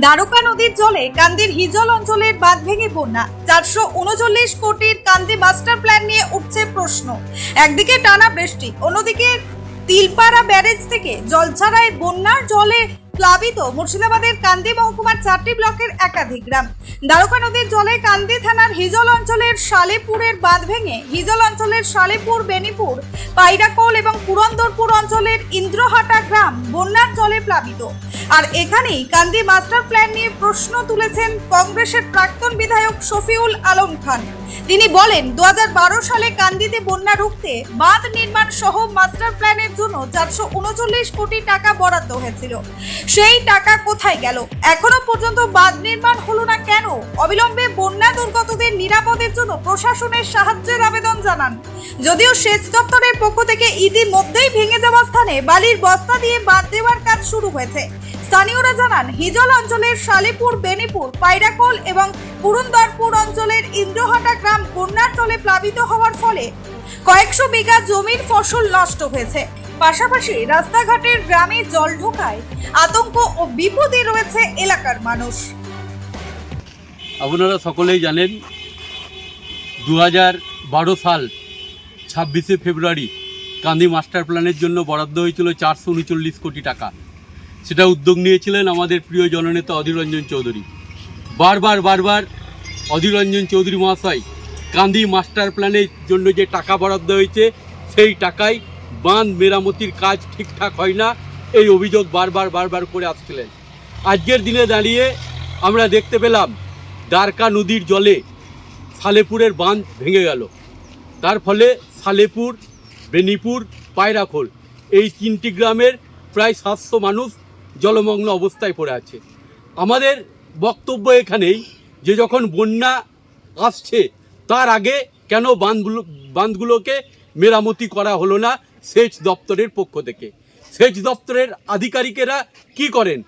দ্বারকা নদীর জলে কান্দির হিজল অঞ্চলের বাঁধ ভেঙে বন্যা। চারশো উনচল্লিশ কোটির কান্দি মাস্টার প্ল্যান নিয়ে উঠছে প্রশ্ন। একদিকে টানা বৃষ্টি, অন্যদিকে তিলপাড়া ব্যারেজ থেকে জল ছাড়ায় বন্যার জলে প্লাবিত মুর্শিদাবাদের কান্দি মহকুমার চারটি ব্লকের একাধিক গ্রাম। দ্বারকা নদীর জলে কান্দি থানার হিজল অঞ্চলের শালেপুরের বাঁধ ভেঙে হিজল অঞ্চলের শালেপুর, বেনিপুর, পাইরাকোল এবং পুরন্দরপুর অঞ্চলের ইন্দ্রহাটা গ্রাম বন্যার জলে প্লাবিত। আর এখানেই কান্দি মাস্টার প্ল্যান নিয়ে প্রশ্ন তুলেছেন কংগ্রেসের প্রাক্তন বিধায়ক শফিউল আলম খান। তিনি বলেন দু হাজার বারো সালে কান্দিতে বন্যা রুখতে বাঁধ নির্মাণ সহ মাস্টার প্ল্যানের জন্য চারশো উনচল্লিশ কোটি টাকা বরাদ্দ হয়েছিল। সেই টাকা কোথায় গেল? এখনও পর্যন্ত বাঁধ নির্মাণ হলো না কেন? অবিলম্বে বন্যা দুর্গতদের নিরাপদের জন্য প্রশাসনের সাহায্যের আবেদন জানান। যদিও সেচ দপ্তরের পক্ষ থেকে ইতিমধ্যেই ভেঙে যাওয়া স্থানে বালির বস্তা দিয়ে বাঁধ দেওয়ার কাজ শুরু হয়েছে। স্থানীয়রা জানান, হিজল অঞ্চলের শালিপুর, বেনিপুর পাইরাকোল এবং পুরন্দরপুর অঞ্চলের ইন্দ্রহাটা গ্রাম বন্যার জলে প্লাবিত হওয়ার ফলে কয়েকশো বিঘা জমির ফসল নষ্ট হয়েছে। পাশাপাশি রাস্তাঘাটের গ্রামে জল ঢোকায় আতঙ্ক ও বিপদে রয়েছে এলাকার মানুষ। আপনারা সকলেই জানেন দু বারো সাল ছাব্বিশে ফেব্রুয়ারি কান্দি মাস্টার প্ল্যানের জন্য বরাদ্দ হয়েছিল চারশো উনচল্লিশ কোটি টাকা। সেটা উদ্যোগ নিয়েছিলেন আমাদের প্রিয় জননেতা অধীর রঞ্জন চৌধুরী। বারবার বারবার অধীর রঞ্জন চৌধুরী মহাশয় কান্দি মাস্টার প্ল্যানের জন্য যে টাকা বরাদ্দ হয়েছে, সেই টাকায় বাঁধ মেরামতির কাজ ঠিকঠাক হয় না, এই অভিযোগ বারবার বারবার করে আসছিলেন। আজকের দিনে দাঁড়িয়ে আমরা দেখতে পেলাম, দ্বারকা নদীর জলে সালেপুরের বাঁধ ভেঙে গেল। তার ফলে সালেপুর, বেনিপুর, পায়রাখোল এই তিনটি গ্রামের প্রায় সাতশো মানুষ জলমগ্ন অবস্থায় পড়ে আছে। আমাদের বক্তব্য এখানেই যে যখন বন্যা আসছে, তার আগে কেন বাঁধগুলো বাঁধগুলোকে মেরামতি করা হলো না সেচ দপ্তরের পক্ষ থেকে। সেচ দপ্তরের আধিকারিকেরা কি করেন?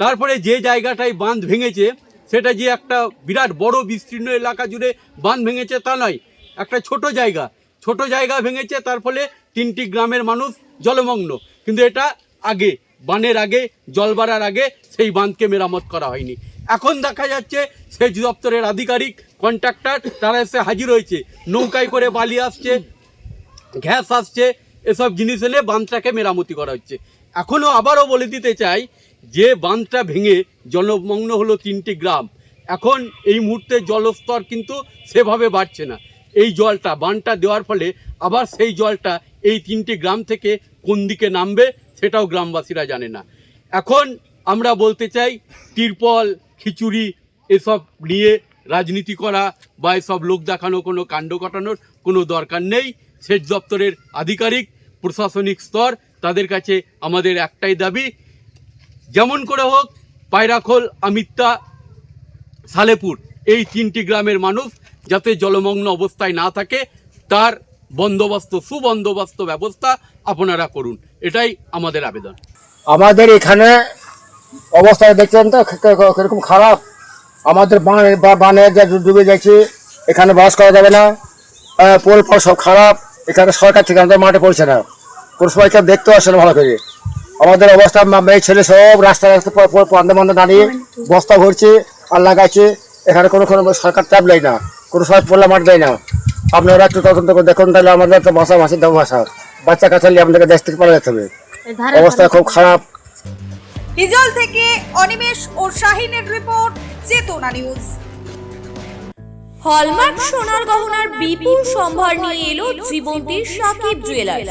তারপরে যে জায়গাটায় বাঁধ ভেঙেছে, সেটা যে একটা বিরাট বড় বিস্তীর্ণ এলাকা জুড়ে বাঁধ ভেঙেছে তা নয়, একটা ছোট জায়গা। ছোট জায়গা ভেঙেছে, তার ফলে তিনটি গ্রামের মানুষ জলমগ্ন। কিন্তু এটা আগে, বানের আগে, জল আগে সেই বাঁধকে মেরামত করা হয়নি। এখন দেখা যাচ্ছে সেচ দপ্তরের আধিকারিক, কন্ট্রাক্টর, তারা এসে হাজির হয়েছে। নৌকায় করে বালি আসছে, গ্যাস আসছে এসব জিনিস এলে বাঁধটাকে মেরামতি করা হচ্ছে। এখনও আবারও বলে দিতে চাই যে, বাঁধটা ভেঙে জলমগ্ন হলো তিনটি গ্রাম। এখন এই মুহূর্তে জলস্তর কিন্তু সেভাবে বাড়ছে না। এই জলটা, বাঁধটা দেওয়ার ফলে আবার সেই জলটা এই তিনটি গ্রাম থেকে কোন দিকে নামবে সেটাও গ্রামবাসীরা জানে না। এখন আমরা বলতে চাই, তিরপল, খিচুড়ি এসব নিয়ে রাজনীতি করা বা এসব লোক দেখানো, কোনো কাণ্ড ঘটানোর কোনো দরকার নেই। সেচ দপ্তরের আধিকারিক প্রশাসনিক স্তর, তাদের কাছে আমাদের একটাই দাবি, যেমন করে হোক পায়রাখোল, আমিত্তা, সালেপুর, এই তিনটি গ্রামের মানুষ যাতে জলমগ্ন অবস্থায় না থাকে, তার বন্দোবস্ত, সুবন্দোবস্ত ব্যবস্থা আপনারা করুন। এটাই আমাদের আবেদন। আমাদের এখানে অবস্থা দেখছেন তো কীরকম খারাপ। আমাদের বান ডুবে যাচ্ছে, এখানে বাস করা যাবে না। পোল সব খারাপ, এখানে সরকার থেকে আমাদের মাঠে পড়ছে না কোনো সময় কেউ দেখতেও আসে না ভালো করে। আমাদের অবস্থা মেয়ে ছেলে সব রাস্তা রাস্তা পান্দে মান্দে দাঁড়িয়ে বস্তা ভরছে আর লাগাচ্ছে এখানে কোনো কোনো সরকার ট্যাব দেয় না। কোনো সময় পোলা মাঠ দেয় না। আপনারা একটু তদন্ত করে দেখুন তাহলে আমাদের তো ভাষা ভাষা দেবো ভাষা। বাচ্চা কাছে নিয়ে আপনাদের দেশ থেকে পালা যেতে হবে। অবস্থা খুব খারাপ। হিজল থেকে অনিমেষ ও শাহিনের রিপোর্ট চেতনা নিউজ। হলমার্ক সোনার গহনার বিপুল সম্ভার নিয়ে এলো জীবন্তীর সাকিব জুয়েলার্স।